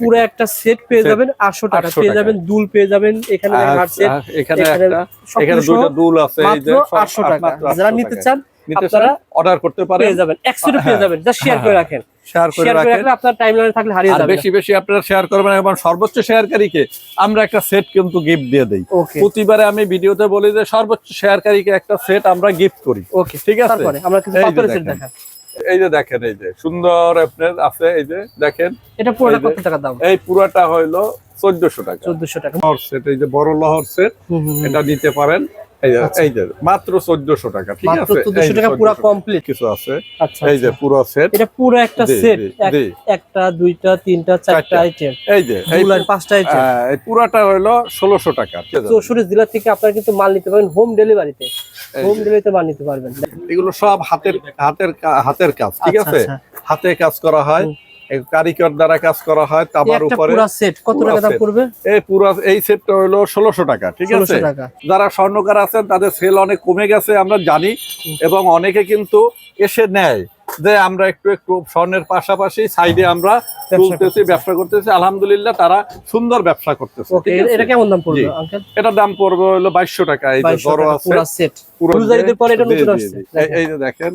পুরো একটা সেট পেয়ে যাবেন আটশো টাকা। পেয়ে যাবেন দুল পেয়ে যাবেন এখানে সেট এখানে এখানে একটা এখানে সহ দুল আছে এই যে টাকা। যারা নিতে চান আপনারা অর্ডার করতে পারেন। পেয়ে যাবেন এক সেটও পেয়ে হ্যাঁ। যাবেন জাস্ট শেয়ার করে রাখেন। শেয়ার করে শেয়ার রাখেন। আপনার থাকলে হারিয়ে যাবে বেশি বেশি আপনারা শেয়ার করবেন এবং সর্বোচ্চ শেয়ারকারীকে আমরা একটা সেট কিন্তু গিফট দিয়ে দেই। প্রতিবারে আমি ভিডিওতে বলি যে সর্বোচ্চ শেয়ারকারীকে একটা সেট আমরা গিফট করি। ওকে ঠিক আছে? তারপরে আমরা কিছু পাথরের সেট দেখেন। এই যে দেখেন এই যে সুন্দর আপনার আছে এই যে দেখেন এটা পুরোটা কত টাকা দাম? এই পুরোটা হইল চোদ্দশো টাকা। চোদ্দশো টাকা। সেট এই যে বড় লহর সেট। এটা নিতে পারেন। এই যে আচ্ছা। এই যে মাত্র চোদ্দশো টাকা ঠিক মাত্র আছে? 1400 টাকা পুরো কমপ্লিট কিছু আছে? আচ্ছা এই যে আচ্ছা। পুরো সেট এটা পুরো একটা সেট। একটা দুইটা তিনটা চারটা। আইটেম এই যে এই পাঁচটা আইটেম আহ, এই পুরাটা হইল ষোলোশো টাকা ঠিক আছে? চৌষট্টি জেলা থেকে আপনারা কিন্তু মাল নিতে পারবেন হোম ডেলিভারিতে হোম ডেলিভারিতে মাল নিতে পারবেন। এগুলো সব হাতের হাতের হাতের কাজ ঠিক আচ্ছা, আছে? আচ্ছা। হাতে কাজ করা হয়। কারিগর দ্বারা কাজ করা হয় তামার উপরে। সেট কত পুরা টাকা দাম পড়বে? এই পুরো এই সেটটা হলো ষোলোশো টাকা ঠিক আছে? যারা স্বর্ণকার আছেন তাদের সেল অনেক কমে গেছে আমরা জানি। এবং অনেকে কিন্তু এসে নেয় যে আমরা একটু একটু স্বর্ণের পাশাপাশি সাইডে আমরা তুলতেছি ব্যবসা করতেছি। আলহামদুলিল্লাহ তারা সুন্দর ব্যবসা করতেছে? এটা কেমন দাম পড়বে এটার দাম পড়বে হলো বাইশশো টাকা এই যে বড় আছে। পুরো সেট পুরো পরে এটা নতুন আসছে। এই- যে দেখেন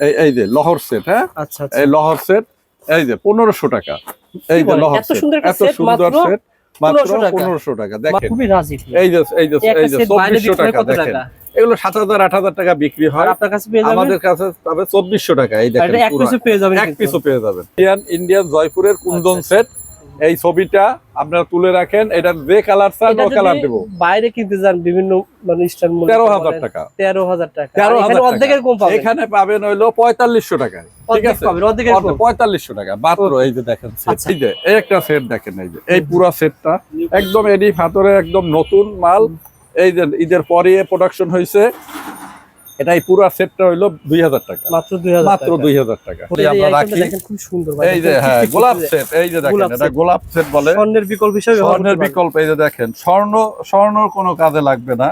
এই এই যে লহর সেট হ্যাঁ? আচ্ছা আচ্ছা। এই লহর সেট এই যে পনেরোশো টাকা। এই যে লহর এত সেট সুন্দর এত সুন্দর সেট মাত্র পনেরোশো টাকা। দেখেন। এই যে এই যে এই যে চব্বিশশো টাকা দেখেন। এগুলো সাত হাজার আট হাজার টাকা বিক্রি হয়। আপনার কাছে আমাদের কাছে পাবে চব্বিশশো টাকা এই দেখেন এক। পিসও পেয়ে যাবেন ইন্ডিয়ান ইন্ডিয়ান জয়পুরের কুন্দন আচ্ছা, সেট এই ছবিটা আপনারা তুলে রাখেন। এটা যে কালার চান ও কালার দেবো। বাইরে কিনতে যান বিভিন্ন মানে স্টার মূল্য তেরো হাজার টাকা। তেরো হাজার টাকা। তেরো আর এখানে অর্ধেকের কম পাবেন। এখানে পাবেন হইল পঁয়তাল্লিশশো টাকায়। ঠিক আছে? পাবেন অর্ধেকের কম। পঁয়তাল্লিশশো টাকা। মাত্র এই যে দেখেন। আচ্ছা। এই যে এই একটা সেট দেখেন এই যে। এই পুরো সেটটা একদম এডি ফাতরে একদম নতুন মাল। এই যে ঈদের পরে প্রোডাকশন হয়েছে এটা এই পুরো সেটটা হইল দুই হাজার টাকা। মাত্র দুই হাজার মাত্র দুই হাজার টাকা। আমরা রাখি। খুব সুন্দর এই যে হ্যাঁ গোলাপ সেট এই যে দেখেন গোলাপ এটা গোলাপ সেট বলে। স্বর্ণের বিকল্প হিসেবে স্বর্ণের বিকল্প এই যে দেখেন স্বর্ণ স্বর্ণর কোনো কাজে লাগবে না।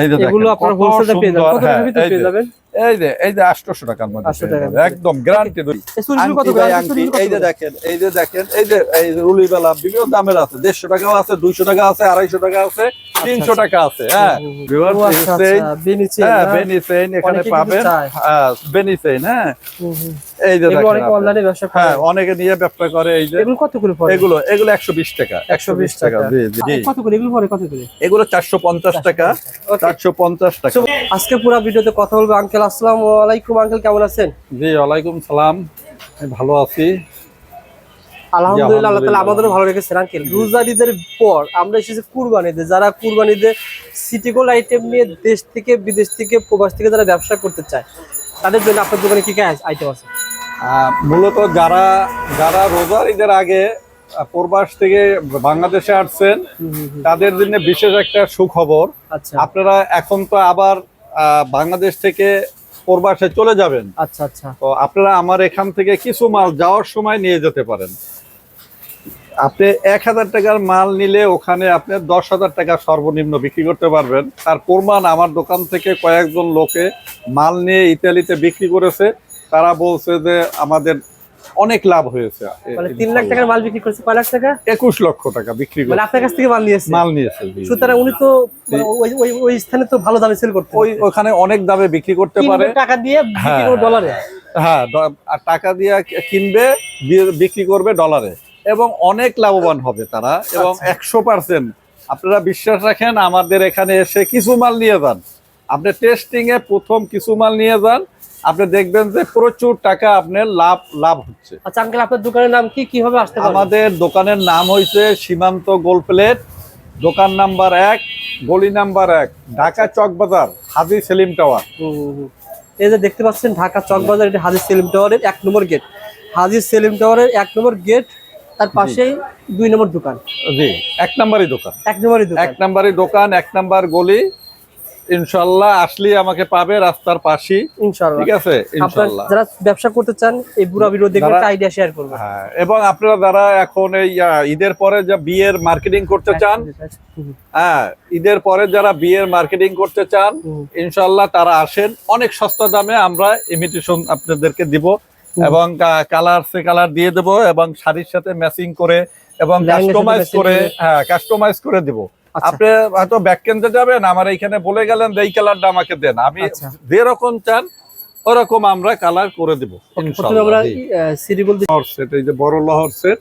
এই যে দেখেন, এগুলো আপনারা হোলসেলে পেয়ে যাবেন কত টাকার হ্যাঁ, ভিতরে পেয়ে যাবেন? এই যে এই যে 800 টাকার মধ্যে 800 পেয়ে টাকার যাবেন। মধ্যে। একদম গ্যারান্টি এই যে দেখেন এই যে দেখেন এই যে এই যে রুলি বেলা বিভিন্ন দামের আছে। দেড়শো টাকাও আছে দুইশো টাকা আছে আড়াইশো টাকা আছে তিনশো টাকা আছে হ্যাঁ। হুম, হুম। Viewers, ও আচ্ছা, এই আচ্ছা, বেনি চেন, হ্যাঁ? এখানে পাবেন। হ্যাঁ হ্যাঁ। এই যে দেখেন অনেকে অনলাইনে ব্যবসা করে। হ্যাঁ অনেকে নিয়ে ব্যবসা করে এই যে। এগুলো কত করে পড়ে? এগুলো এগুলো একশো বিশ টাকা একশো বিশ টাকা। জি জি জি। কত করে? এগুলো পড়ে কত করে? এগুলো চারশো পঞ্চাশ টাকা টাকা। আজকে পুরো ভিডিওতে কথা বলব আঙ্কেল আসসালামু আলাইকুম আঙ্কেল কেমন আছেন? জি ওয়ালাইকুম সালাম। ভালো আছি। আলহামদুলিল্লাহ আল্লাহ তাআলা আমাদেরও ভালো রেখেছেন আঙ্কেল। রোজারিদের পর আমরা এসেছি কুরবানিতে। যারা কুরবানিতে আইটেম নিয়ে দেশ থেকে বিদেশ থেকে প্রবাস থেকে যারা ব্যবসা করতে চায় তাদের জন্য আপনার দোকানে কি কি আইটেম আছে? মূলত যারা যারা রোজার ঈদের আগে প্রবাস থেকে বাংলাদেশে আসছেন তাদের জন্য বিশেষ একটা সুখবর। আচ্ছা। আপনারা এখন তো আবার বাংলাদেশ থেকে প্রবাসে চলে যাবেন। আচ্ছা আচ্ছা। তো আপনারা আমার এখান থেকে কিছু মাল যাওয়ার সময় নিয়ে যেতে পারেন। আপনি এক হাজার টাকার মাল নিলে ওখানে আপনি দশ হাজার টাকা সর্বনিম্ন বিক্রি করতে পারবেন। তার প্রমাণ আমার দোকান থেকে কয়েকজন লোকে মাল নিয়ে ইতালিতে বিক্রি করেছে। তারা বলছে যে আমাদের অনেক লাভ হয়েছে। মানে তিন লাখ টাকার মাল বিক্রি করছে কয় লাখ টাকা? একুশ লক্ষ টাকা বিক্রি মানে করে আপনার কাছ থেকে মাল নিয়েছে মাল নিয়েছে। সুতরাং উনি তো মানে ওই স্থানে তো ভালো দামে সেল করতে ওই ওখানে অনেক দামে বিক্রি করতে পারে। টাকা দিয়ে হ্যাঁ, ডলারে হ্যাঁ আর টাকা দিয়ে কিনবে বিক্রি করবে ডলারে এবং অনেক লাভবান হবে তারা। এবং আচ্ছা। একশো পার্সেন্ট আপনারা বিশ্বাস রাখেন আমাদের এখানে এসে কিছু মাল নিয়ে যান। আপনি টেস্টিং এ প্রথম কিছু মাল নিয়ে যান আপনি দেখবেন যে প্রচুর টাকা আপনার লাভ লাভ হচ্ছে। আচ্ছা আঙ্কেল আপনার দোকানের নাম কি? কীভাবে আসতে আমাদের দোকানের নাম হয়েছে সীমান্ত গোল প্লেট। দোকান নাম্বার এক গলি নাম্বার এক ঢাকা চক বাজার হাজি সেলিম টাওয়ার। এই যে দেখতে পাচ্ছেন ঢাকা চকবাজার এটা হাজির সেলিম টাওয়ারের এক নম্বর গেট। হাজির সেলিম টাওয়ারের এক নম্বর গেট তার পাশেই দুই নম্বর দোকান। জি এক নাম্বারই দোকান। এক নম্বরই দোকান। এক নাম্বারই দোকান এক নাম্বার গলি। ইনশাল্লাহ আসলে আমাকে পাবে রাস্তার পাশে ঠিক আছে? ইনশাল্লাহ যারা ব্যবসা করতে চান এই বুড়া ভিডিও দেখবেন আইডিয়া শেয়ার করবেন। হ্যাঁ এবং আপনারা যারা এখন এই ঈদের পরে যা বিয়ের মার্কেটিং করতে চান হ্যাঁ ঈদের পরে যারা বিয়ের মার্কেটিং করতে চান ইনশাল্লাহ তারা আসেন। অনেক সস্তা দামে আমরা ইমিটেশন আপনাদেরকে দিব এবং কালার সে কালার দিয়ে দেব এবং শাড়ির সাথে ম্যাচিং করে এবং কাস্টমাইজ করে। হ্যাঁ কাস্টমাইজ করে দিব। আচ্ছা। আপনি হয়তো ব্যাক কেনতে যাবেন আমার এইখানে বলে গেলেন এই কালারটা আমাকে দেন। আমি আচ্ছা। যেরকম চান ওরকম আমরা কালার করে দিব সেট এই যে বড় লহর সেট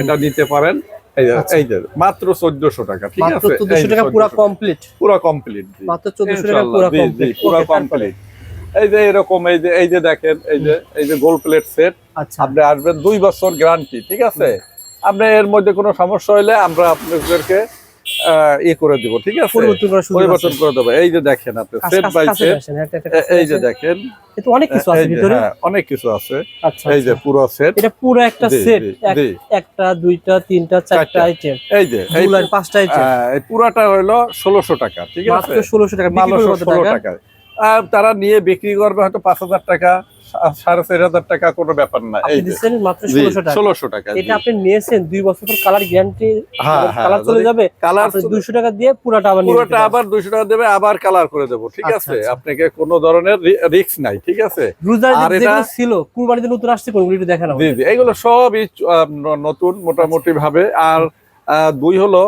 এটা নিতে পারেন। এই যে আচ্ছা। এই যে মাত্র চোদ্দশো টাকা ঠিক আছে? চোদ্দশো টাকা পুরো কমপ্লিট পুরো কমপ্লিট মাত্র চোদ্দশো টাকা পুরো কমপ্লিট পুরো কমপ্লিট এই যে এরকম এই যে এই যে দেখেন এই যে এই যে গোল প্লেট সেট আপনি আসবেন দুই বছর গ্যারান্টি ঠিক আছে? আপনি এর মধ্যে কোনো সমস্যা হলে আমরা আপনাদেরকে আহ, ই করে দিব ঠিক আছে? পরিবর্তন সুযোগ পরিবর্তন করে দেবো। এই যে দেখেন আপনি সেট বাই সেট এই যে দেখেন। আসেন। এ তো অনেক কিছু আছে ভিতরে। হ্যাঁ, অনেক কিছু আছে। আচ্ছা এই যে আচ্ছা। পুরো সেট এটা পুরো একটা সেট। একটা দুইটা তিনটা চারটা। আইটেম এই যে এই পাঁচটা আইটেম আহ, এই পুরাটা হলো ষোলোশো টাকা ঠিক আছে? টাকা। মাত্র করবে কত ষোলো টাকা? টাকায়। আর তারা নিয়ে বিক্রি করবে হয়তো পাঁচ হাজার টাকা সাড়ে চার হাজার টাকা কোনো ব্যাপার না। এই মাত্র ষোলোশো টাকা। এটা আপনি নিয়েছেন দুই বছর পর কালার গ্যারান্টি কালার চলে যাবে কালার দুইশো টাকা দিয়ে পুরাটা আবার পুরোটা আবার দুইশো টাকা দেবে আবার কালার করে দেবো ঠিক আচ্ছা, আছে? আচ্ছা। আপনাকে কোনো ধরনের রিস্ক নাই ঠিক আছে? আর এটা- ছিল কুরবানিতে নতুন আসছে কোনগুলো একটু দেখেন জি। জি এগুলো সবই নতুন মোটামুটি ভাবে আর দুই হলো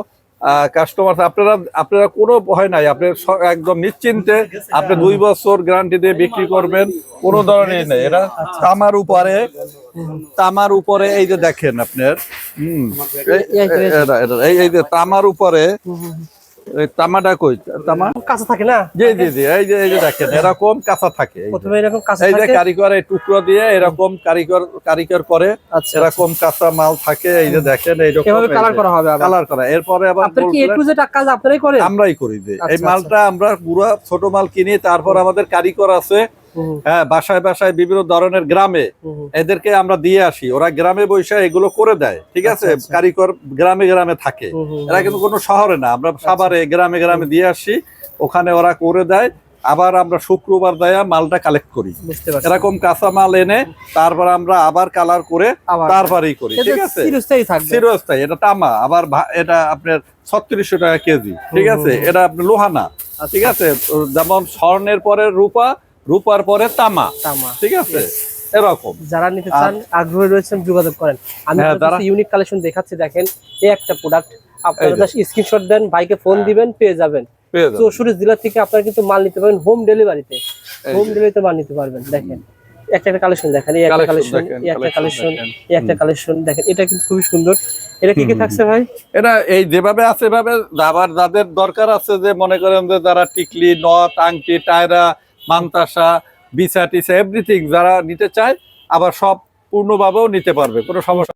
কাস্টমার আপনারা আপনারা কোনো ভয় নাই, আপনি একদম নিশ্চিন্তে আপনি দুই বছর গ্যারান্টি দিয়ে বিক্রি করবেন, কোনো ধরনের নেই। এটা তামার উপরে তামার উপরে, এই যে দেখেন আপনার, হম এই- যে তামার উপরে তামাটা কই? তামা? কাঁচা থাকে না? জি জি জি এই যে এই যে দেখেন এরকম কাঁচা থাকে প্রথমে এরকম কাঁচা এই যে কারিগর এই টুকরো দিয়ে এরকম কারিগর কারিগর করে আচ্ছা এরকম কাঁচা মাল থাকে এই যে দেখেন এইরকম এভাবে কালার করা হবে কালার করা। এরপরে আবার আপনার কি এ gold টু জেড কাজ আপনারাই করেন? আমরাই করি যে। এই আচ্ছা, মালটা আমরা পুরো ছোট মাল কিনি তারপর আমাদের কারিগর আছে হ্যাঁ বাসায় বাসায় বিভিন্ন ধরনের গ্রামে। এদেরকে আমরা দিয়ে আসি। ওরা গ্রামে বসে এগুলো করে দেয় ঠিক আছে? আচ্ছা, আচ্ছা। কারিগর গ্রামে গ্রামে থাকে। এরা কিন্তু কোনো শহরে না। আমরা সাভারে গ্রামে গ্রামে দিয়ে আসি। ওখানে ওরা করে দেয়। আবার আমরা শুক্রবার দেয়া মালটা কালেক্ট করি। এরকম কাঁচা মাল এনে তারপর আমরা আবার কালার করে তারপরেই করি ঠিক আছে? চিরস্থায়ী এটা তামা। আবার এটা আপনার ছত্রিশশো টাকা কেজি ঠিক আছে। এটা আপনার লোহানা ঠিক আছে? যেমন স্বর্ণের পরে রূপা রূপার পরে তামা। তামা ঠিক আছে? এরকম। যারা নিতে চান আগ্রহী রয়েছেন যোগাযোগ করেন। আমি হ্যাঁ, ইউনিক কালেকশন দেখাচ্ছি দেখেন এই একটা প্রোডাক্ট আপনারা স্ক্রিনশট দেন বাইকে ফোন হ্যাঁ। দিবেন পেয়ে যাবেন। চৌষট্টি জেলা থেকে আপনারা কিন্তু মাল নিতে পারবেন হোম ডেলিভারিতে হোম ডেলিভারিতে মাল নিতে পারবেন দেখেন। একটা একটা কালেকশন দেখেন এই একটা কালেকশন এই একটা কালেকশন এই একটা কালেকশন দেখেন এটা কিন্তু খুবই সুন্দর। এটা কি কি থাকছে ভাই? এটা এই যেভাবে আছে এভাবে আবার যাদের দরকার আছে যে মনে করেন যে যারা টিকলি নথ আংটি টায়রা মান্তাসা বিছা টিসা এভরিথিং যারা নিতে চায় আবার সব পূর্ণভাবেও নিতে পারবে কোনো সমস্যা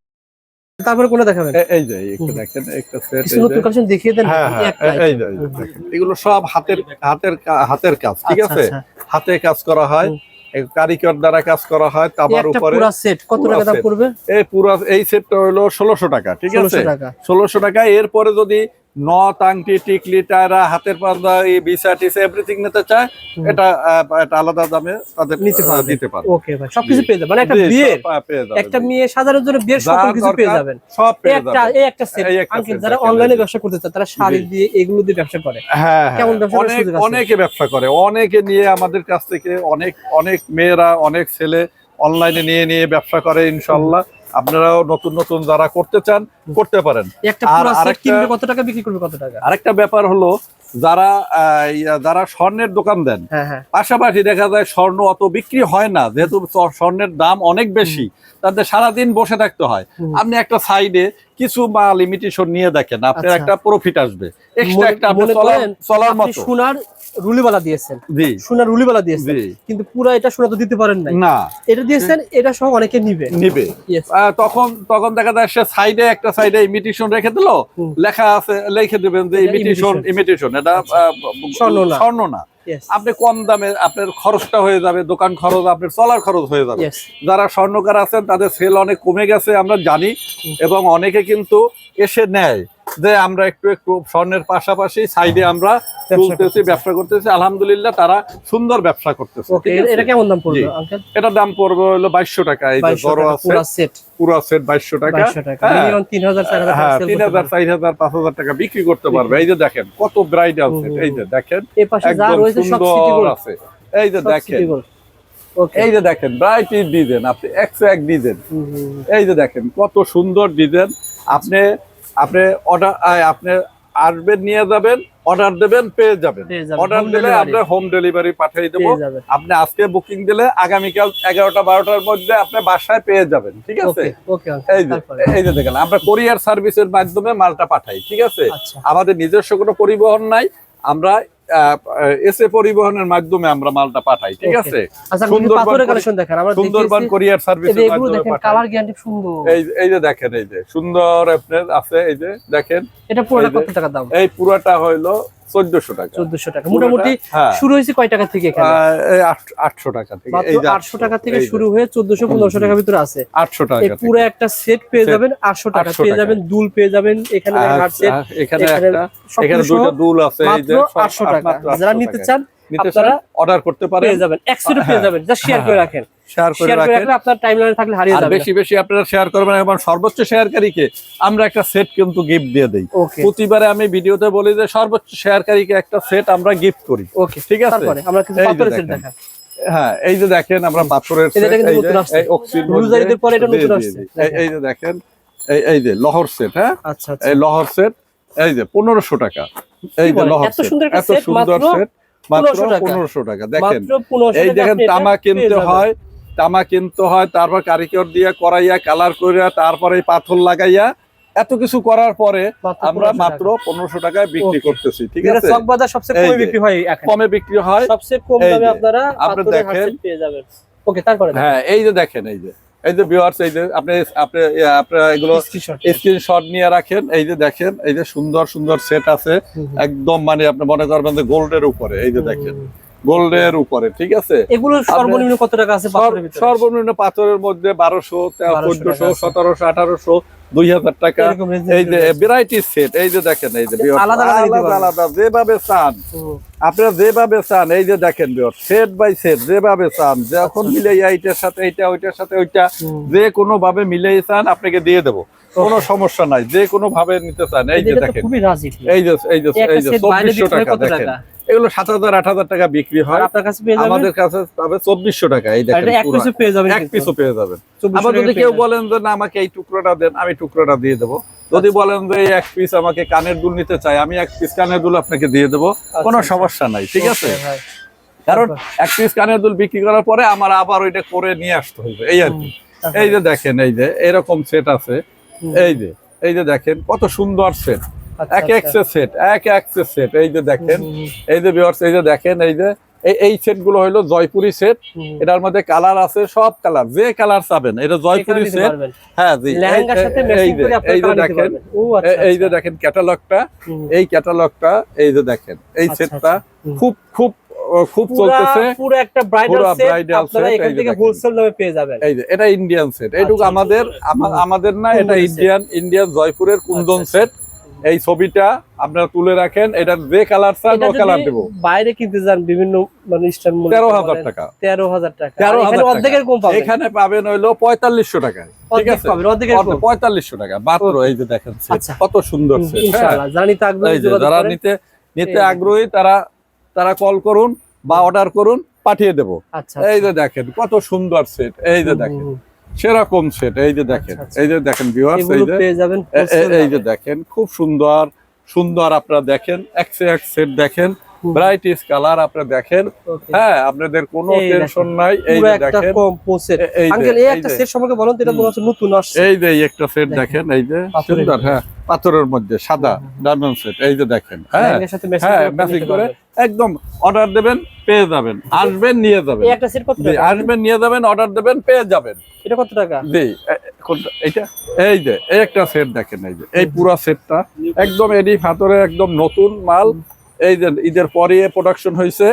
তারপরে কোনটা দেখাবেন? এই যে দেখেন একটা সেট নতুন কালেকশন দেখিয়ে দেন হ্যাঁ হ্যাঁ এই যে। এগুলো সব হাতের হাতের হাতের কাজ ঠিক আচ্ছা, আছে? আচ্ছা। হাতে কাজ করা হয় কারিগর দ্বারা কাজ করা হয় তামার উপরে পুরো সেট কত টাকা দাম পড়বে? এই পুরো এই সেটটা হলো ষোলোশো টাকা ঠিক আছে? 1600 ষোলোশো টাকা এরপরে যদি নথ আংটি টিকলি টায়রা হাতের পান্দা এই টিসা এভরিথিং নিতে চায় এটা এটা আলাদা দামে তাদের নিতে পারবে। দিতে পারবে। ওকে ভাই সবকিছু পেয়ে যাবেন। মানে একটা যাবে, একটা মেয়ে সাজানোর জন্য বিয়ের সকল কিছু পেয়ে যাবেন। সব পেয়ে একটা এই একটা সেট আঙ্কেল যারা অনলাইনে ব্যবসা করতে চায় তারা শাড়ি দিয়ে এগুলো দিয়ে ব্যবসা করে। হ্যাঁ হ্যাঁ কেমন ব্যবসা অনেক অনেকে ব্যবসা করে। অনেকে নিয়ে আমাদের কাছ থেকে অনেক অনেক মেয়েরা অনেক ছেলে অনলাইনে নিয়ে নিয়ে ব্যবসা করে ইনশাল্লাহ। আপনারাও নতুন নতুন যারা করতে চান করতে পারেন। আর আরেকটা- কত টাকা বিক্রি করবে কত টাকা? আরেকটা ব্যাপার হলো যারা যারা স্বর্ণের দোকান দেন হ্যাঁ হ্যাঁ। পাশাপাশি দেখা যায় স্বর্ণ অত বিক্রি হয় না যেহেতু স্বর্ণের দাম অনেক বেশি তাদের সারাদিন বসে থাকতে হয়। আপনি একটা সাইডে কিছু মাল ইমিটেশন নিয়ে দেখেন আপনার আচ্ছা। একটা প্রফিট আসবে। এক্সট্রা একটা চলার মতো। সোনার রুলিবালা দিয়েছেন। জি। সোনার রুলিবালা দিয়েছেন। কিন্তু পুরো এটা সোনা তো দিতে পারেন না। এটা দিয়েছেন এটা সহ অনেকে নিবে। নিবে। তখন তখন দেখা যায় সে সাইডে একটা সাইডে ইমিটেশন রেখে দিল। লেখা আছে লিখে দেবেন যে ইমিটেশন ইমিটেশন এটা। স্বর্ণ না। আপনি কম দামে আপনার খরচটা হয়ে যাবে দোকান খরচ আপনার চলার খরচ হয়ে যাবে। যারা স্বর্ণকার আছেন তাদের সেল অনেক কমে গেছে আমরা জানি। এবং অনেকে কিন্তু এসে নেয়। যে আমরা একটু একটু স্বর্ণের পাশাপাশি সাইডে আমরা তুলতেছি ব্যবসা করতেছি। আলহামদুলিল্লাহ তারা সুন্দর ব্যবসা করতেছে। আছে? এটা কেমন দাম পড়বে এটার দাম পড়বে হলো বাইশশো টাকা এই যে বড় আছে পুরো সেট। বাইশশো টাকা। 2200 টাকা হ্যাঁ। মিনিমাম 3000 4000 হ্যাঁ তিন হাজার চার হাজার পাঁচ হাজার টাকা বিক্রি করতে পারবে। এই যে দেখেন কত হুম, এই যে দেখেন একদম সুন্দর আছে। এই যে দেখেন এই যে দেখেন ব্রাইট ডিজাইন আপনি একশো এক ডিজাইন এই যে দেখেন কত সুন্দর ডিজাইন আপনি আপনি অর্ডার আপনি আসবেন নিয়ে যাবেন অর্ডার দেবেন পেয়ে যাবেন। অর্ডার দিলে আপনার আমরা হোম ডেলিভারি পাঠিয়ে দেবো। আপনি আজকে বুকিং দিলে আগামীকাল এগারোটা বারোটার মধ্যে আপনি বাসায় পেয়ে যাবেন ঠিক আছে? যে এই যে দেখেন আমরা কোরিয়ার সার্ভিসের মাধ্যমে মালটা পাঠাই ঠিক আছে? আচ্ছা। আমাদের নিজস্ব কোনো পরিবহন নাই আমরা এসে পরিবহনের মাধ্যমে আমরা মালটা পাঠাই ঠিক আছে? আচ্ছা সুন্দরবন কোরিয়ার সার্ভিসের যে মাধ্যমে কালার গ্যারান্টি সুন্দর। এই এই যে দেখেন এই যে সুন্দর আপনার আছে এই যে দেখেন। এটা পুরোটা কত টাকা দাম? এই পুরোটা হইল চোদ্দশো টাকা। 1400 টাকা। মোটামুটি শুরু হয়েছে কয় টাকা থেকে এখানে আহ, এই আট- আটশো টাকা থেকে। মাত্র এই যে 800 টাকা থেকে শুরু হয়ে চোদ্দশো পনেরোশো টাকার ভিতরে আছে। আটশো টাকা পুরো একটা সেট পেয়ে যাবেন 800 টাকা। পেয়ে যাবেন দুল পেয়ে যাবেন এখানে এখানে একটা দুটো দুল আছে 800 টাকা। মাত্র 800 যারা নিতে চান আপনারা অর্ডার করতে পারেন। পেয়ে যাবেন এক সেটও পেয়ে হ্যাঁ। যাবেন যা শেয়ার করে রাখেন। শেয়ার করে রাখেন। আপনার টাইমলাইনে থাকলে হারিয়ে যাবে বেশি বেশি আপনারা শেয়ার করবেন এবং সর্বোচ্চ শেয়ারকারীকে আমরা একটা সেট কিন্তু গিফট দিয়ে দেই। প্রতিবারে আমি ভিডিওতে বলি যে সর্বোচ্চ শেয়ারকারীকে একটা সেট আমরা গিফট করি। ওকে ঠিক আছে? তারপরে আমরা কিছু পাথরের সেট দেখেন। হ্যাঁ এই যে দেখেন আমরা পাথরের এই যে দেখেন এই যে, এই রোজারিদের পরে এটা নতুন আসছে। এই যে দেখেন এই এই যে লহর সেট হ্যাঁ? আচ্ছা আচ্ছা। এই লহর সেট এই যে পনেরোশো টাকা। এই যে লহর সেট এত সুন্দর সেট মাত্র পনেরোশো টাকা। দেখেন। এই দেখেন তামা কিনতে হয় তামা কিনতে হয় তারপর কারিগর দিয়ে করাইয়া কালার করিয়া তারপরে পাথর লাগাইয়া এত কিছু করার পরে আমরা মাত্র পনেরোশো টাকায় বিক্রি করতেছি ঠিক আছে? চক বাজার সবচেয়ে এই কমে বিক্রি হয় কমে বিক্রি হয়। সবচেয়ে কম দামে আপনারা আপনি দেখেন। পেয়ে যাবেন। ওকে তারপরে হ্যাঁ এই যে দেখেন এই যে। এই যে ভিউয়ার্স এই যে আপনি আপনি আপনারা এগুলো স্ক্রিনশট নিয়ে রাখেন। এই যে দেখেন এই যে সুন্দর সুন্দর সেট আছে। একদম মানে আপনি মনে করবেন যে গোল্ডের উপরে। এই যে দেখেন। গোল্ডের উপরে ঠিক আছে? এগুলো সর্বনিম্ন কত টাকা আছে সর্বনিম্ন পাথরের মধ্যে বারোশো চোদ্দশো সতেরোশো আঠারোশো দুই হাজার টাকা। এই যে। ভ্যারাইটি সেট এই যে দেখেন এই যে আলাদা যেভাবে চান। আপনারা যেভাবে চান এই যে দেখেন সেট বাই সেট যেভাবে চান যখন আচ্ছা। মিলে এইটার সাথে এইটা ওইটার সাথে ওইটা। যে কোনো ভাবে মিলিয়ে চান আপনাকে দিয়ে দেবো। কোনো সমস্যা নাই যে কোনো ভাবে নিতে চান এই যে দেখেন। এই যে এই যে এই যে চব্বিশশো টাকা দেখেন? এগুলো সাত হাজার আট হাজার টাকা বিক্রি হয়। আপনার কাছে পেয়ে যাবেন? আমাদের কাছে পাবে চব্বিশশো টাকা এই দেখেন এক পিসও পেয়ে যাবেন এক পিসও পেয়ে যাবেন। আবার যদি কেউ বলেন যে না আমাকে এই টুকরোটা দেন আমি টুকরোটা দিয়ে দেবো। যদি আচ্ছা। বলেন যে এই এক পিস আমাকে কানের দুল নিতে চাই আমি এক পিস কানের দুল আপনাকে দিয়ে দেবো। কোনো আচ্ছা। সমস্যা নাই ঠিক আছে? কারণ এক পিস কানের দুল বিক্রি করার পরে আমার আবার ওইটা করে নিয়ে আসতে হবে এই আর কি। আচ্ছা। এই যে দেখেন এই যে এরকম সেট আছে। এই যে এই যে দেখেন কত সুন্দর সেট আচ্ছা, এক আচ্ছা। সেট এক এক্সের সেট এই যে দেখেন এই যে ভিউয়ার্স এই যে দেখেন এই যে এই সেটগুলো হলো জয়পুরি সেট এটার মধ্যে কালার আছে সব কালার যে কালার চাবেন এটা জয়পুরি সেট হ্যাঁ জি এই- যে দেখেন আচ্ছা, এই- যে আচ্ছা। দেখেন ক্যাটালগটা এই ক্যাটালগটা এই যে দেখেন এই আচ্ছা, সেটটা আচ্ছা। খুব খুব খুব চলতেছে। পুরো একটা ব্রাইডাল সেট আপনারা এখান থেকে হোলসেল দামে পেয়ে যাবেন। এই যে এটা ইন্ডিয়ান সেট এইটুকু আচ্ছা, আমাদের আমাদের না এটা ইন্ডিয়ান ইন্ডিয়ান জয়পুরের কুন্দন আচ্ছা, সেট এই ছবিটা আপনারা তুলে রাখেন। এটা যে কালার চান ও কালার দেবো। বাইরে কিনতে যান বিভিন্ন মানে স্টান মল তেরো হাজার টাকা। তেরো হাজার টাকা। তেরো এখানে অর্ধেকের কম পাবেন। এখানে পাবেন হইল পঁয়তাল্লিশশো টাকা ঠিক আছে? পাবেন অর্ধেকের কম। পঁয়তাল্লিশশো টাকা। মাত্র এই যে দেখেন। কত সুন্দর সেট। ইনশাআল্লাহ। যারা নিতে আগ্রহী এই যে যারা নিতে নিতে আগ্রহী তারা তারা কল করুন বা অর্ডার করুন পাঠিয়ে দেবো। আচ্ছা এই যে দেখেন কত সুন্দর সেট এই যে দেখেন। সেরকম সেট এই যে দেখেন আচ্ছা, আচ্ছা। এই যে দেখেন ভিউয়ার্স এই যে পেয়ে যাবেন এ- এ- wholesale এই যে দেখেন খুব সুন্দর সুন্দর আপনারা দেখেন একশো এক সেট দেখেন। ভ্যারাইটিস কালার আপনারা দেখেন। হ্যাঁ আপনাদের কোনো টেনশন নাই। এই যে দেখেন এই আঙ্কেল এই এই একটা সেট সম্পর্কে বলুন এটা। মনে হচ্ছে নতুন আসছে। এই যে একটা সেট দেখেন। এই যে সুন্দর হ্যাঁ পাথরের মধ্যে সাদা ডায়মন্ড সেট এই যে দেখেন হ্যাঁ হ্যাঁ। করে ম্যাচিং করে একদম অর্ডার দেবেন পেয়ে যাবেন। আসবেন নিয়ে যাবেন। একটা সেট কত টাকা? আসবেন নিয়ে যাবেন অর্ডার দেবেন পেয়ে যাবেন। এটা কত টাকা? জি কোনটা এইটা? এই যে এই একটা সেট দেখেন এই যে এই পুরো সেটটা একদম এডি ফাতরে একদম নতুন মাল। এই যে ঈদের পরে প্রোডাকশন হয়েছে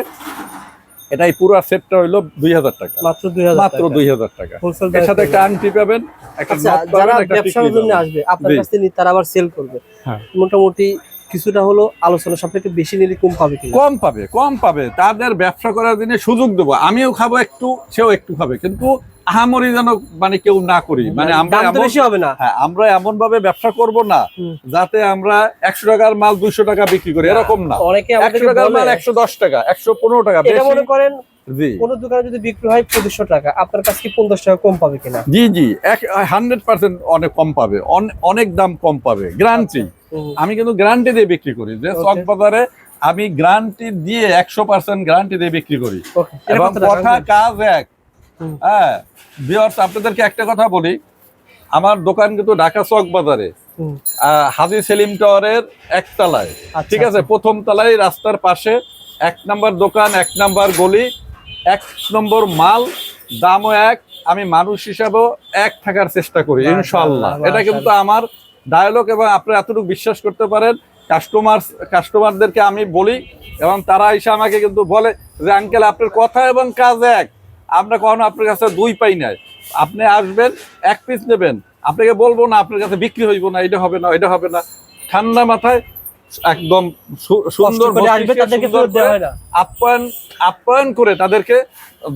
এটাই পুরো সেটটা হইল দুই হাজার টাকা। মাত্র দুই হাজার মাত্র দুই হাজার টাকা। এর সাথে একটা আংটি পাবেন একটা আচ্ছা যারা ব্যবসার জন্য আসবে আপনার। কাছ থেকে তারা আবার সেল করবে। হ্যাঁ। মোটামুটি কিছুটা হলো আলোচনা সাপেক্ষে বেশি নিলে কম পাবে কম পাবে কম পাবে। তাদের ব্যবসা করার জন্য সুযোগ দেবো। আমিও খাব একটু সেও একটু খাবে। কিন্তু আহামরি যেন মানে কেউ না করি। মানে আমরা এমন- বেশি হবে না। হ্যাঁ আমরা এমন ভাবে ব্যবসা করব না যাতে আমরা একশো টাকার মাল দুইশো টাকা বিক্রি করি এরকম না। অনেকে একশো টাকার মাল একশো দশ টাকা একশো পনেরো টাকা মনে করেন কোনো দোকানে যদি বিক্রি হয় পঁচিশশো টাকা আপনার কাছে কি পঞ্চাশ টাকা কম পাবে কিনা? জি জি। এক হান্ড্রেড পার্সেন্ট অনেক কম পাবে। অন- অনেক দাম কম পাবে। গ্যারান্টি। আমি কিন্তু গ্যারান্টি দিয়ে বিক্রি করি। যে. চক বাজারে আমি গ্যারান্টি দিয়ে একশো পার্সেন্ট গ্যারান্টি দিয়ে বিক্রি করি। এবং কথা কাজ এক। হ্যাঁ। বিয়ার্স আপনাদেরকে একটা কথা বলি। আমার দোকান কিন্তু ঢাকা চক বাজারে হাজি সেলিম টাওয়ারের একতলায়। আচ্ছা, ঠিক আছে? প্রথম তলায় রাস্তার পাশে। এক নম্বর দোকান এক নম্বর গলি। এক নম্বর মাল দামও এক। আমি মানুষ হিসাবেও এক থাকার চেষ্টা করি ইনশাল্লাহ এটা কিন্তু আমার ডায়ালগ এবং আপনারা এতটুকু বিশ্বাস করতে পারেন কাস্টমার কাস্টমারদেরকে আমি বলি এবং তারা এসে আমাকে কিন্তু বলে যে আঙ্কেল আপনার কথা এবং কাজ এক। আমরা কখনো আপনার কাছে দুই পাই নাই। আপনি আসবেন এক পিস নেবেন। আপনাকে বলব না আপনার কাছে বিক্রি হইব না এটা হবে না এটা হবে না। ঠান্ডা মাথায় একদম সুন্দর আপ্যায়ন আপ্যায়ন করে তাদেরকে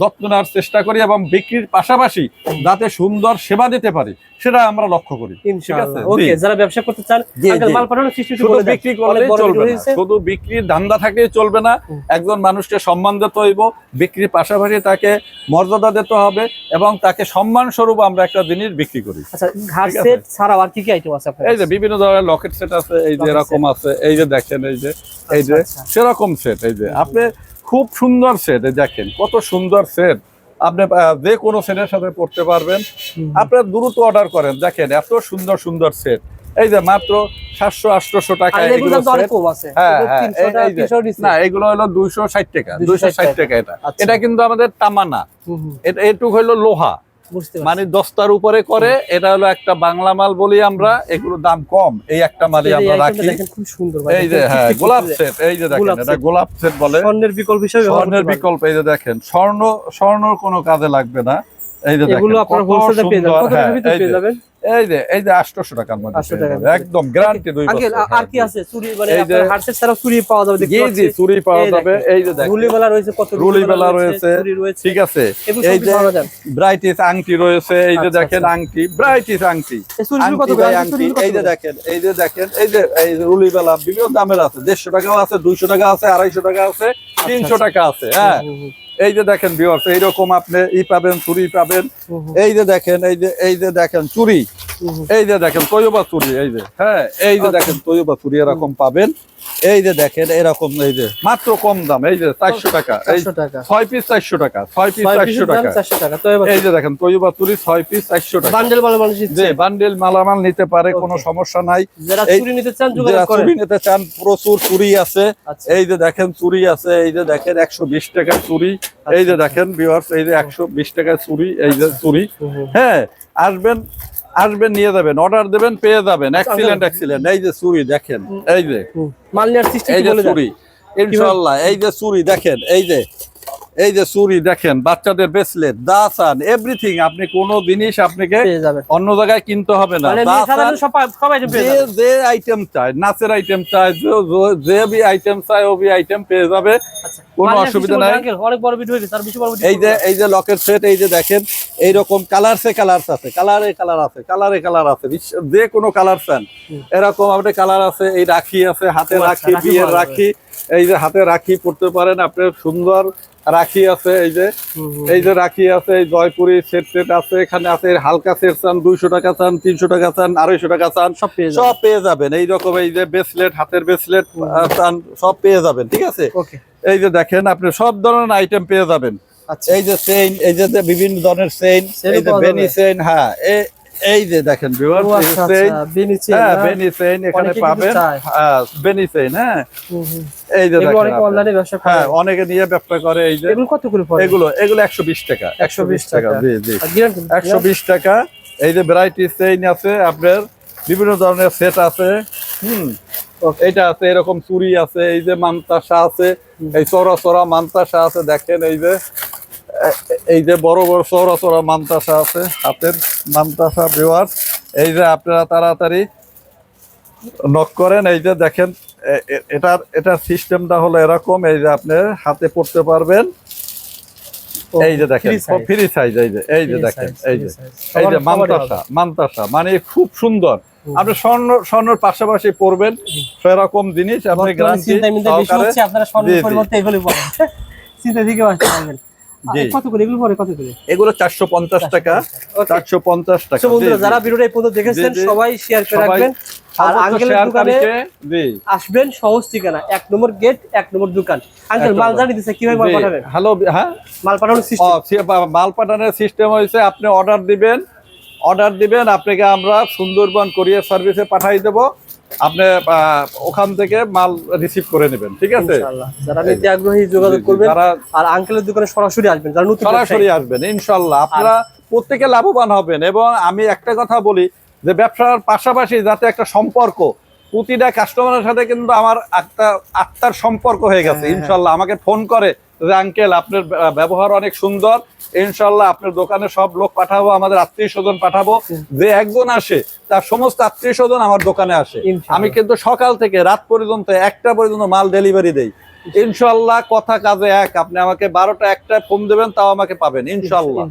যত্ন নেওয়ার চেষ্টা করি এবং বিক্রির পাশাপাশি যাতে সুন্দর সেবা দিতে পারি সেটা আমরা লক্ষ্য করি। ওকে যারা ব্যবসা করতে চান। মাল শুধু বিক্রি বড় চলবে না। শুধু বিক্রির ধান্দা থাকলেই চলবে না। একজন মানুষকে সম্মান দিতে হইব বিক্রির পাশাপাশি তাকে মর্যাদা দিতে হবে এবং তাকে সম্মান স্বরূপ আমরা একটা জিনিস বিক্রি করি। আচ্ছা ঘাট সেট ছাড়াও আর কি কি আইটেম আছে এই যে বিভিন্ন ধরনের লকেট সেট আছে এই যে এরকম আছে এই যে দেখেন এই যে এই যে আচ্ছা, আচ্ছা। সেরকম সেট এই যে। আপনি খুব সুন্দর সেট দেখেন কত সুন্দর সেট আপনি যে কোনো সেটের সাথে পড়তে পারবেন। আপনার দ্রুত অর্ডার করেন। দেখেন এত সুন্দর সুন্দর সেট এই যে মাত্র সাতশো আটশোশো টাকা হ্যাঁ, হ্যাঁ, 300 এই- টাকা, এই যে। 300 নিচে। না এগুলো হলো দুইশো ষাট টাকা দুইশো ষাট টাকা। এটা। আচ্ছা। এটা কিন্তু আমাদের তামানা। এটুক হলো লোহা। মানে দশটার উপরে করে এটা হলো একটা বাংলা মাল বলি আমরা এগুলো দাম কম এই একটা মালই আমরা রাখি। খুব সুন্দর এই যে হ্যাঁ গোলাপ। সেট এই যে দেখেন গোলাপ এটা গোলাপ সেট বলে। স্বর্ণের বিকল্প হিসেবে স্বর্ণের বিকল্প এই যে দেখেন স্বর্ণ স্বর্ণর কোনো কাজে লাগবে না। এগুলো আপনারা হোলসেলে পেয়ে যাবেন। কত টাকার হ্যাঁ, ভিতরে পেয়ে যাবেন? এই যে এই যে 800 টাকার মধ্যে 800 পেয়ে টাকার যাবেন। মধ্যে। একদম গ্যারান্টি দুই বছর আর কি আছে? চুরি মানে আপনার চুরি পাওয়া যাবে দেখতে জি জি চুরি পাওয়া যাবে। এই যে দেখেন। রুলি বেলা রয়েছে কত রুলি বেলা রয়েছে ঠিক আছে। এই যে ব্রাইটিস আংটি রয়েছে এই যে আচ্ছা, দেখেন আচ্ছা। আংটি ব্রাইটিস আংটি। এই যে দেখেন এই যে দেখেন এই যে এই যে রুলি বেলা বিভিন্ন দামের আছে। দেড়শো টাকাও আছে দুইশো টাকা আছে আড়াইশো টাকা আছে তিনশো টাকা আছে হ্যাঁ। এই যে দেখেন ভিউয়ার্স এইরকম আপনি ই পাবেন চুরি পাবেন এই যে দেখেন এই যে এই যে দেখেন চুরি। এই যে দেখেন তৈবা চুরি এই যে হ্যাঁ এই যে দেখেন তৈবা চুরি এরকম পাবেন এই যে দেখেন এরকম এই যে মাত্র কম দাম এই যে চারশো টাকা এই ছয় পিস চারশো টাকা ছয় পিস চারশো টাকা 400 টাকা তো এবার এই যে দেখেন তৈবা চুরি ছয় পিস চারশো টাকা বান্ডেল বান্ডেল যে বান্ডেল মালামাল নিতে পারে কোনো সমস্যা নাই চুরি নিতে চান চুরি নিতে চান প্রচুর চুরি আছে আচ্ছা এই যে দেখেন চুরি আছে এই যে দেখেন একশো বিশ টাকার চুরি এই যে দেখেন ভিউয়ার্স এই যে একশো বিশ টাকার চুরি এই যে চুরি। হ্যাঁ আসবেন আসবেন নিয়ে যাবেন অর্ডার দেবেন পেয়ে যাবেন। এক্সিলেন্ট এক্সিলেন্ট এই যে চুরি দেখেন এই যে। এই যে চুরি ইনশাল্লাহ এই যে চুরি দেখেন এই যে এই যে চুরি দেখেন বাচ্চাদের ব্রেসলেট দা চান এভরিথিং আপনি কোন জিনিস আপনাকে অন্য জায়গায় কিনতে হবে না। মানে যা আইটেম চায় নাচের আইটেম চায় যে- বি আইটেম চায় ও বি আইটেম পেয়ে যাবে। আচ্ছা কোনো অসুবিধা নাই। এই যে এই যে লকেট সেট এই যে দেখেন এইরকম কালার সে কালার আছে কালারে কালার আছে কালারে কালার আছে যে কোনো কালার চান। এরকম আপনি কালার আছে এই রাখি আছে হাতে আচ্ছা, রাখি বিয়ের রাখি এই যে হাতে রাখি পড়তে পারেন আপনি সুন্দর রাখি আছে এই যে। এই যে রাখি আছে এই জয়পুরি সেট সেট আছে এখানে আছে হালকা সেট চান দুইশো টাকা চান তিনশো টাকা চান আড়াইশো টাকা চান সব পেয়ে সব পেয়ে যাবেন। এই রকম এই যে ব্রেসলেট হাতের ব্রেসলেট চান সব পেয়ে যাবেন ঠিক আছে? এই যে দেখেন আপনি সব ধরনের আইটেম পেয়ে যাবেন। আচ্ছা। এই যে চেইন এই যে বিভিন্ন ধরনের চেইন এই যে বেনি। চেইন হ্যাঁ এই যে দেখেন আচ্ছা আচ্ছা হ্যাঁ এখানে পাবেন। হ্যাঁ বেনি চেইন হ্যাঁ। হুম। এই যে দেখেন অনেকে অনলাইনে ব্যবসা করে। হ্যাঁ অনেকে নিয়ে ব্যবসা করে এই যে। এগুলো কত করে পড়ে? এগুলো এগুলো একশো বিশ টাকা একশো বিশ 120 টাকা। জি জি। একশো বিশ টাকা এই যে ভ্যারাইটি চেইন আছে আপনার বিভিন্ন ধরনের সেট আছে। হুম. এটা আছে, এরকম চুরি আছে, এই যে মান্তাসা আছে, এই চড়া চড়া মান্তাসা আছে, দেখেন এই যে এই যে বড় বড় চড়া চড়া মান্তাসা আছে, হাতের মান্তাসা বেওয়ার এই যে আপনারা তাড়াতাড়ি নক করেন, এই যে দেখেন এটার এটার সিস্টেমটা হলো এরকম, এই যে আপনি হাতে পড়তে পারবেন। এই যে দেখেন ফ্রি সাইজ এই যে এই যে দেখেন এই যে। এই যে মানতাসা মানতাসা মানে খুব সুন্দর আপনি স্বর্ণ স্বর্ণের পাশাপাশি পড়বেন সেরকম জিনিস আপনি হচ্ছে, আপনারা স্বর্ণের জি। পরিবর্তে এগুলি পড়েন। চিন্তা দিকে আসতে পারবেন। জি। কত করে? এগুলো পরে কত করে? এগুলো চারশো পঞ্চাশ টাকা। Okay. চারশো পঞ্চাশ টাকা। আচ্ছা বন্ধুরা জি, জি। যারা ভিডিওটা এই পর্যন্ত দেখেছেন জি, জি। সবাই শেয়ার করে রাখবেন। আর আঙ্কেলের দোকানে আসবেন সহজ ঠিকানা এক নম্বর গেট এক নম্বর দোকান। আঙ্কেল। মাল কীভাবে মাল পাঠাবেন? হ্যালো হ্যাঁ? মাল পাঠানোর সিস্টেম মাল পাঠানোর সিস্টেম হয়েছে আপনি অর্ডার দিবেন। অর্ডার দিবেন আপনাকে আমরা সুন্দরবন কোরিয়ার সার্ভিসে পাঠাই দেব। আপনি ওখান থেকে মাল রিসিভ করে নেবেন ঠিক আছে? যারা নিতে আগ্রহী যোগাযোগ করবেন আর আঙ্কেলের দোকানে সরাসরি আসবেন যারা নতুন সরাসরি আসবেন ইনশাল্লাহ আপনারা প্রত্যেকে লাভবান হবেন। এবং আমি একটা কথা বলি যে ব্যবসার পাশাপাশি যাতে একটা সম্পর্ক প্রতিটা কাস্টমারের সাথে কিন্তু আমার একটা আত্মার সম্পর্ক হয়ে গেছে হ্যাঁ, ইনশাল্লাহ আমাকে ফোন করে যে আঙ্কেল আপনার ব্যবহার অনেক সুন্দর। ইনশাল্লাহ আপনার দোকানে সব লোক পাঠাবো আমাদের আত্মীয় স্বজন পাঠাবো। যে একজন আসে তার সমস্ত আত্মীয় স্বজন আমার দোকানে আসে। আমি কিন্তু সকাল থেকে রাত পর্যন্ত একটা পর্যন্ত মাল ডেলিভারি দেই। ইনশাল্লাহ কথা কাজে এক। আপনি আমাকে বারোটা একটা ফোন দেবেন তাও আমাকে পাবেন ইনশাল্লাহ